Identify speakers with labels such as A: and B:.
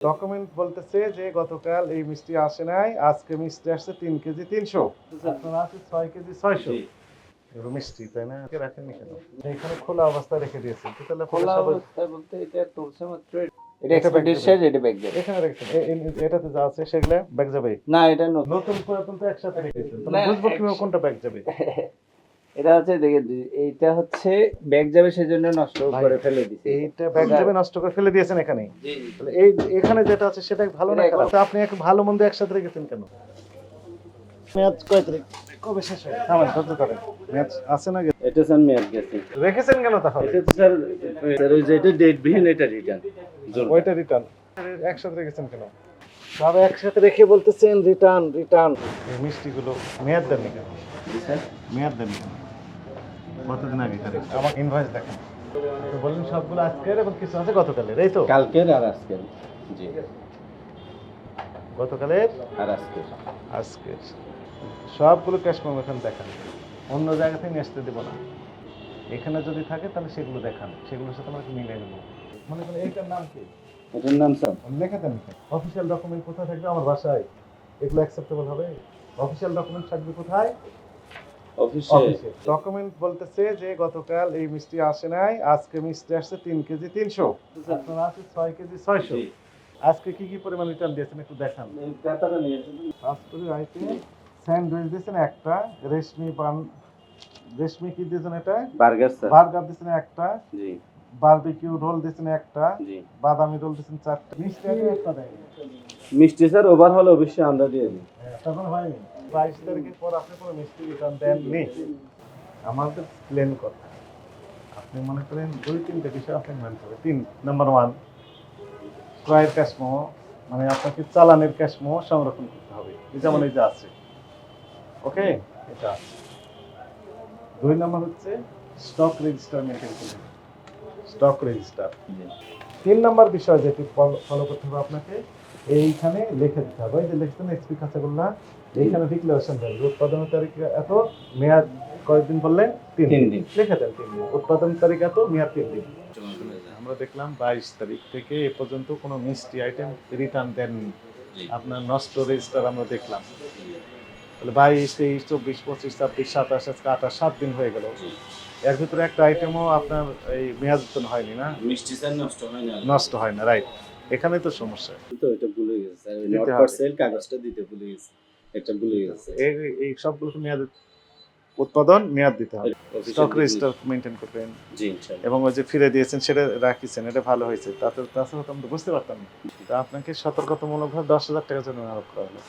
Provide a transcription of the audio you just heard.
A: Document বলতেছে যে গতকাল এই মিষ্টি আসে নাই আজকে মিষ্টি আসছে তিন কেজি তিনশো। আপনার আছে ছয় কেজি ছয়শো। মিষ্টি তাই না? আজকে রাখেননি কেন এখানে খোলা অবস্থায় রেখে দিয়েছেন তো তাহলে
B: খোলা অবস্থায় বলতে এটা তুলছে মাত্র এটা
A: এটা
B: শেষ এটা ব্যাগ যাবে।
A: এখানে রেখেছেন। এটাতে যা আছে সেগুলো ব্যাগ যাবে।
B: না এটা নতুন।
A: নতুন পুরাতন তো একসাথে রেখেছেন তাহলে বুঝব কীভাবে কোনটা ব্যাগ যাবে।
B: এটা হচ্ছে দেখে দি- এইটা হচ্ছে ব্যাগ যাবে সেজন্য নষ্ট করে ফেলে দিছি।
A: এইটা ব্যাগ যাবে নষ্ট করে ফেলে দিয়েছেন এখানে
B: জি
A: তাহলে এই এখানে যেটা আছে সেটা ভালো না খারাপ? আপনি এক ভালো মন্দ একসাথে রেখেছেন কেন? ম্যাচ কয় তারিখ? কবে শেষ হয় থামেন ধৈর্য ধরেন ম্যাচ আছে না
B: এটা স্যার মেয়াদ গেছে।
A: রেখেছেন কেন তাহলে?
B: এটা তো স্যার স্যার ওই যে এটা ডেট বিহীন এটা রিটার্ন
A: ওইটা রিটার্ন একসাথে রেখেছেন কেন? তবে একসাথে রেখে বলতেছেন রিটার্ন রিটার্ন। এই মিষ্টিগুলো মেয়াদ দেন কেন? মেয়াদ দেন কেন? কতদিন আগে খালি আমার ইনভয়েস দেখেন। তো বললেন সবগুলো আজকের এবং কিছু আছে গতকালের এই তো?
B: কালকের আর আজকের জি।
A: গতকালের?
B: আর আজকের।
A: আজকে সবগুলো ক্যাশ মেমো দেখান। অন্য জায়গা থেকে নিয়ে আসতে দেবো না। এখানে যদি থাকে তাহলে সেগুলো দেখান। সেগুলোর সাথে আমাকে মিলে নেব। মনে করেন এইটার নাম কি?
B: এটার নাম স্যার।
A: লেখা দেন অফিসিয়াল ডকুমেন্ট কোথায় থাকবে? আমার বাসায়। এগুলো অ্যাকসেপ্টেবল হবে? অফিসিয়াল ডকুমেন্ট থাকবে কোথায়?
B: অফিসে
A: ডকুমেন্ট বলতেছে যে গতকাল এই মিষ্টি আসে নাই আজকে মিষ্টি আসছে তিন কেজি তিনশো। আপনার আছে ছয় কেজি ছয়শো। আজকে কি কি পরিমাণ রিটার্ন দিয়েছেন একটু দেখান। পাঁচপুরি আইতে স্যান্ডউইচ দিয়েছেন একটা রেশমি পান রেশমি কি দিয়েছেন এটা?
B: Burger sir.
A: বার্গার দিয়েছেন একটা।
B: জি।
A: বারবিকিউ রোল দিয়েছেন একটা।
B: জি।
A: বাদামি রোল দিয়েছেন চারটা। মিষ্টি আইটেম একটা দেয়
B: মিষ্টি স্যার ওভার হলে অবশ্যই আমরা দিয়ে দিই।
A: তখন হয়নি বাইশ তারিখের পর আপনি কোনো মিষ্টি রিটার্ন দেননি। আমাদের প্লেন কথা। আপনি মনে করেন দুই তিনটে বিষয় আপনি মানতে হবে। তিন নাম্বার ওয়ান ক্রয়ের ক্যাশ মোহ মানে আপনাকে চালানের ক্যাশ মোহ সংরক্ষণ করতে হবে। যেমন এই যে আছে। ওকে এটা আছে। দুই নম্বর হচ্ছে স্টক রেজিস্টার মেনটেন করতে স্টক রেজিস্টার তিন নম্বর বিষয় যেটি ফলো করতে হবে আপনাকে এইখানে লিখে দিতে হবে। এই যে লিখছেন এক্সপি খাঁচাগুল্লা এইখানে ডিক্লারেশন দেবেন উৎপাদন তারিখ এত মেয়াদ কয়েকদিন বললেন? তিন দিন।
B: দিন।
A: লিখে দেন তিন দিন। উৎপাদন তারিখ এত মেয়াদ তিন দিন। আমরা দেখলাম বাইশ তারিখ থেকে এ পর্যন্ত কোনো মিষ্টি আইটেম রিটার্ন দেননি। আপনার নষ্ট রেজিস্টার আমরা দেখলাম। তাহলে বাইশ তেইশ চব্বিশ পঁচিশ ছাব্বিশ সাতাশ আজকে আঠাশ সাত দিন হয়ে গেল। এর ভিতরে একটা আইটেমও আপনার এই মেয়াদ হয়নি না?
B: মিষ্টি স্যার নষ্ট হয় না।
A: নষ্ট হয় না রাইট এখানে তো সমস্যা।
B: তো এটা ভুলে গেছে স্যার। নট ফর সেল কাগজটা দিতে ভুলে গেছে। এটা ভুলে গেছে।
A: এই এই সবগুলো মেয়াদ উৎপাদন মেয়াদ দিতে হবে। স্টক রেজিস্টার মেনটেন করবেন।
B: জি ইনশাআল্লাহ
A: এবং ওই যে ফিরে দিয়েছেন সেটা রাখিছেন এটা ভালো হয়েছে। তাতে তাছাড়া তো আমরা বুঝতে পারতাম না। তা আপনাকে সতর্কতামূলকভাবে দশ হাজার টাকা জন্য আরোপ করা হলো।